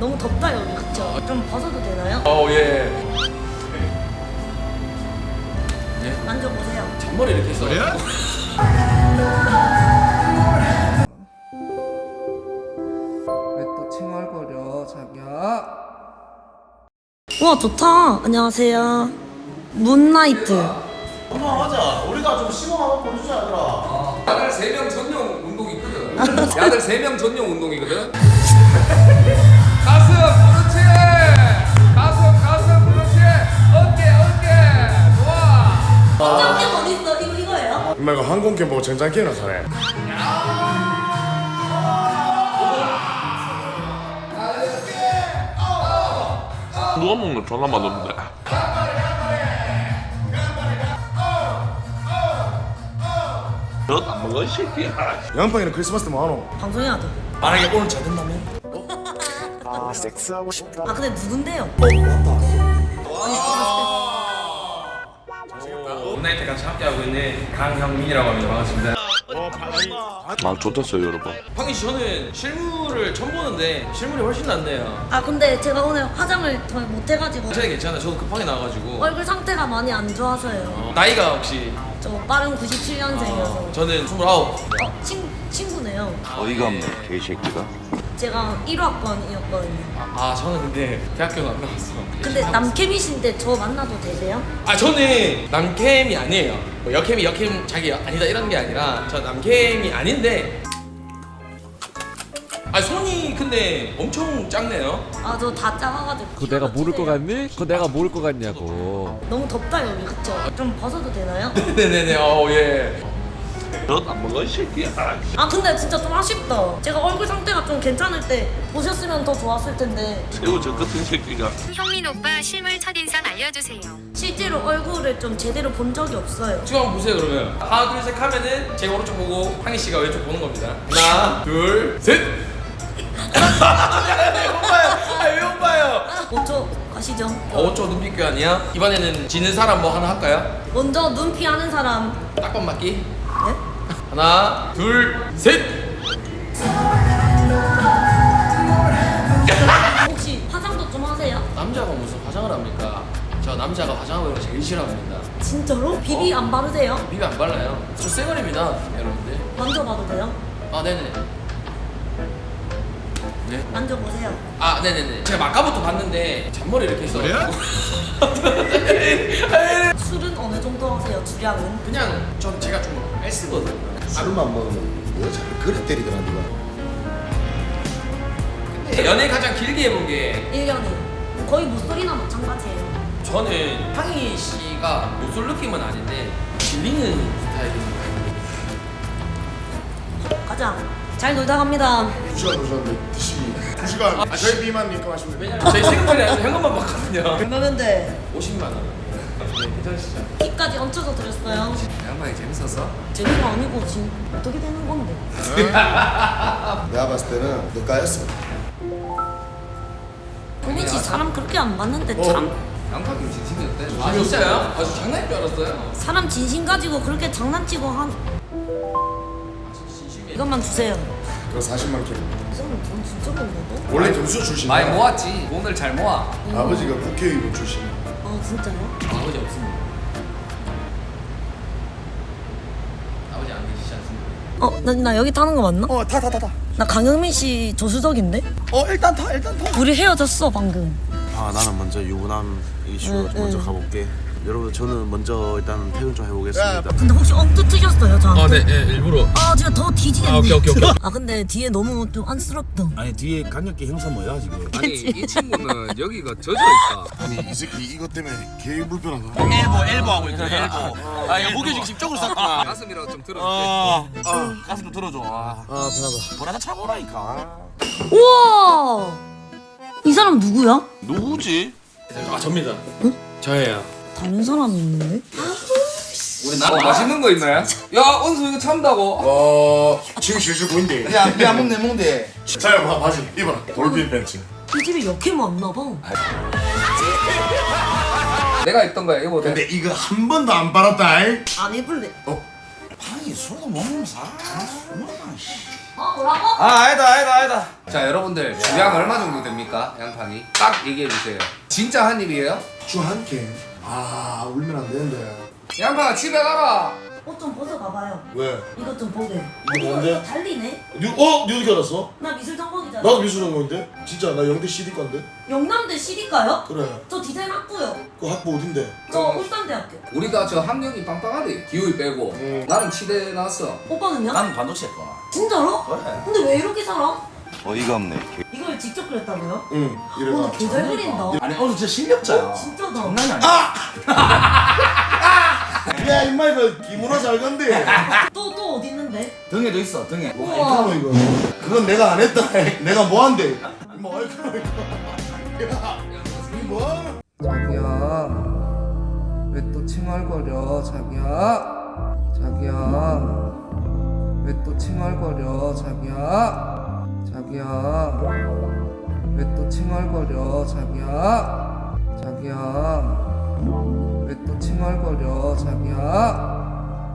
너무 덥다 여기 그쵸? 좀 벗어도 되나요? 어 예. 만져보세요. 잔머리 이렇게 있어. 왜또 칭얼거려 자기야 우와 좋다. 안녕하세요. 문나이트. 그만하자. 우리가 좀 시범 한번 보여주자 얘들아. 야들 세명 전용 운동 있거든. 야들 세명 전용 운동이거든. 엄마 이거 항공기 보고 전장기나 사네. 누가 먹는 전화 맛없는데 너안 먹어 이 새끼야 양팡이는 크리스마스 때 뭐하노? 방송해야 돼. 만약에 오늘 잘 된다면? 아 섹스하고 싶다. 아 근데 누군데요? 문나이트 같이 함께하고 있는 강형민이라고 합니다. 반갑습니다. 아 좋댔어요 여러분 황희 씨, 저는 실물을 처음 보는데 실물이 훨씬 낫네요. 아 근데 제가 오늘 화장을 더 못해가지고 괜찮아요, 괜찮아요. 저도 급하게 나와가지고. 얼굴 상태가 많이 안 좋아서요. 어, 나이가 혹시? 저 빠른 97년생이어서. 저는 29. 어, 친, 친구네요. 어이가 없네 개새끼가 제가 1학번이었거든요. 아, 저는 근데 대학교는 안 나왔어. 근데 남캠이신데 저 만나도 되세요? 아, 저는 남캠이 아니에요. 뭐 여캠이 여캠 자기 아니다 이런 게 아니라 저 남캠이 아닌데. 아, 손이 근데 엄청 작네요. 아 저 다 작아가지고. 그거 내가 모를 것 같니? 그거 내가 모를 것 같냐고. 너무 덥다 여기 그쵸? 좀 벗어도 되나요? 네네네, 어, 예. 너안 먹어 이 새끼야 아 근데 진짜 좀 아쉽다. 제가 얼굴 상태가 좀 괜찮을 때 보셨으면 더 좋았을 텐데 새우 저 같은 새끼가 형민 오빠 실물 첫인상 알려주세요. 실제로 얼굴을 좀 제대로 본 적이 없어요. 지금 한번 보세요 그러면 하나 둘 셋 하면은 제가 오른쪽 보고 황희 씨가 왼쪽 보는 겁니다 하나 둘셋 왜 오빠요 아왜 오빠요 5초 가시죠. 어, 저 눈빛 교환이야 이번에는 지는 사람 뭐 하나 할까요? 먼저 눈 피 하는 사람. 딱밤 맞기 네? 하나 둘 셋 혹시 화장도 좀 하세요? 남자가 무슨 화장을 합니까? 저 남자가 화장하는 걸 제일 싫어합니다 진짜로? 비비 안 바르세요? 비비 안 발라요 저 쌩얼입니다 여러분들 만져봐도 돼요? 아 네네 네? 만져보세요. 아, 네네네. 제가 아까부터 봤는데 잔머리 이렇게 있어. 술은 어느 정도 하세요? 주량은? 그냥 전 제가 좀 헬스거든요. 술만 먹으면 여자 그래 때리더라 니가. 근데 연애 가장 길게 해본 게 1년에. 거의 목소리나 마찬가지예요. 저는 황희 씨가 못쏠 느낌은 아닌데 질리는 스타일입니다. 가자. 잘 놀다 갑니다. 두 시간 노셨는데 드시기. 두 시간 12만 입금하시면 됩니다. 왜냐면 저희 아니라 현금만 받거든요. 얼마면데 50만 원. 네, 괜찮으시죠? 키까지 얹혀서 드렸어요. 양반이 재밌었어? 재미가 아니고 지금 어떻게 되는 건데? 내가 봤을 때는 너 까였어. 도민 씨 사람 그렇게 안 봤는데 어. 참 양파김 진심이었대. 아 진짜요? 아, 저 장난인 줄 알았어요. 사람 진심 가지고 그렇게 장난치고 한 이것만 주세요. 그거 40만 킬로. 이 사람 돈 진짜 많거든? 원래 교수 출신. 많이 모았지. 돈을 잘 모아. 아버지가 국회의원 출신. 아 진짜요? 아버지 없습니다. 아버지 안 계시지 않습니다. 어, 나, 나 여기 타는 거 맞나? 어타타 타타 나 강영민 씨 조수석인데? 어 일단 타 일단 타 우리 헤어졌어 방금. 아 나는 먼저 유부남 이슈 응, 먼저 응. 가볼게 여러분 저는 먼저 일단 퇴근 좀 해보겠습니다 근데 혹시 엉뚱 트셨어요 저한테? 아, 네, 네, 일부러. 아 제가 더 뒤지겠네. 아, 오케이, 오케이, 오케이. 아 근데 뒤에 너무 좀 안쓰럽다. 아니 뒤에 강력계 형사 뭐야 지금 아니 이 친구는 여기가 젖어 있다. 아니 이 새끼 이것 때문에 개 불편하다. 엘보, 엘보 하고 있잖아, 엘보. 아, 이거 무게중심 쪽으로 쌌구나. 가슴이라도 좀 들어. 아, 가슴 좀 들어줘. 아, 아 편하다 보라다 차고라니까. 우와! 이 사람 누구야? 누구지? 아, 접니다. 저예요. 다른 사람이 있는데? 우리 나 맛있는 거 있나요? 야 원수 이거 참다고. 어 지금 실실 보인대. 야 니안 먹네 먹네 자야 봐 바지 입어라. 돌빈 벤츠. 이 집에 역해 많나 봐. 내가 있던 거야 이거 돼. 근데 이거 한 번도 안 빨았다. 이. 안 해볼래. 어? 방이 술도 못 먹으면 씨어 뭐라고? 아 아니다 아니다 아니다 자 여러분들 주량 얼마 정도 됩니까? 양판이 딱 얘기해 주세요. 진짜 한 입이에요? 주한 캔. 아 울면 안 되는데. 양파 집에 가라. 옷 좀 벗어봐봐요. 왜? 이것 좀 보게. 이거, 뭔데? 이거 달리네. 니, 어? 니 어떻게 알았어? 나 미술 전공이잖아. 나도 미술 전공인데? 진짜 나 영대 CD 건데? 영남대 CD과요? 그래. 저 디자인 학부요. 그 학부 어딘데? 저 어. 울산대학교. 우리가 저 학력이 빵빵하대. 기후이 빼고. 음. 나는 치대 나왔어. 오빠는요? 난 반도체 거 진짜로? 그래 근데 왜 이렇게 살아? 어이가 없네. 이걸 직접 그렸다고요? 응. 와, 이래가. 개잘 그린다. 아니 오늘 진짜 실력자야 진짜다. 장난이 아니야 야 임마 이거 기문화 잘 건데. 또, 또 어디 있는데? 등에도 있어 등에 뭐 우와. 많이 이거. 그건 내가 안 했다. 내가 뭐 한대? 뭐 이거. 야, 이 뭐? 자기야 왜 또 칭얼거려 자기야 자기야 왜 또 칭얼거려 자기야 자기야. 왜 또 칭얼거려 자기야? 자기야. 왜 또 칭얼거려 자기야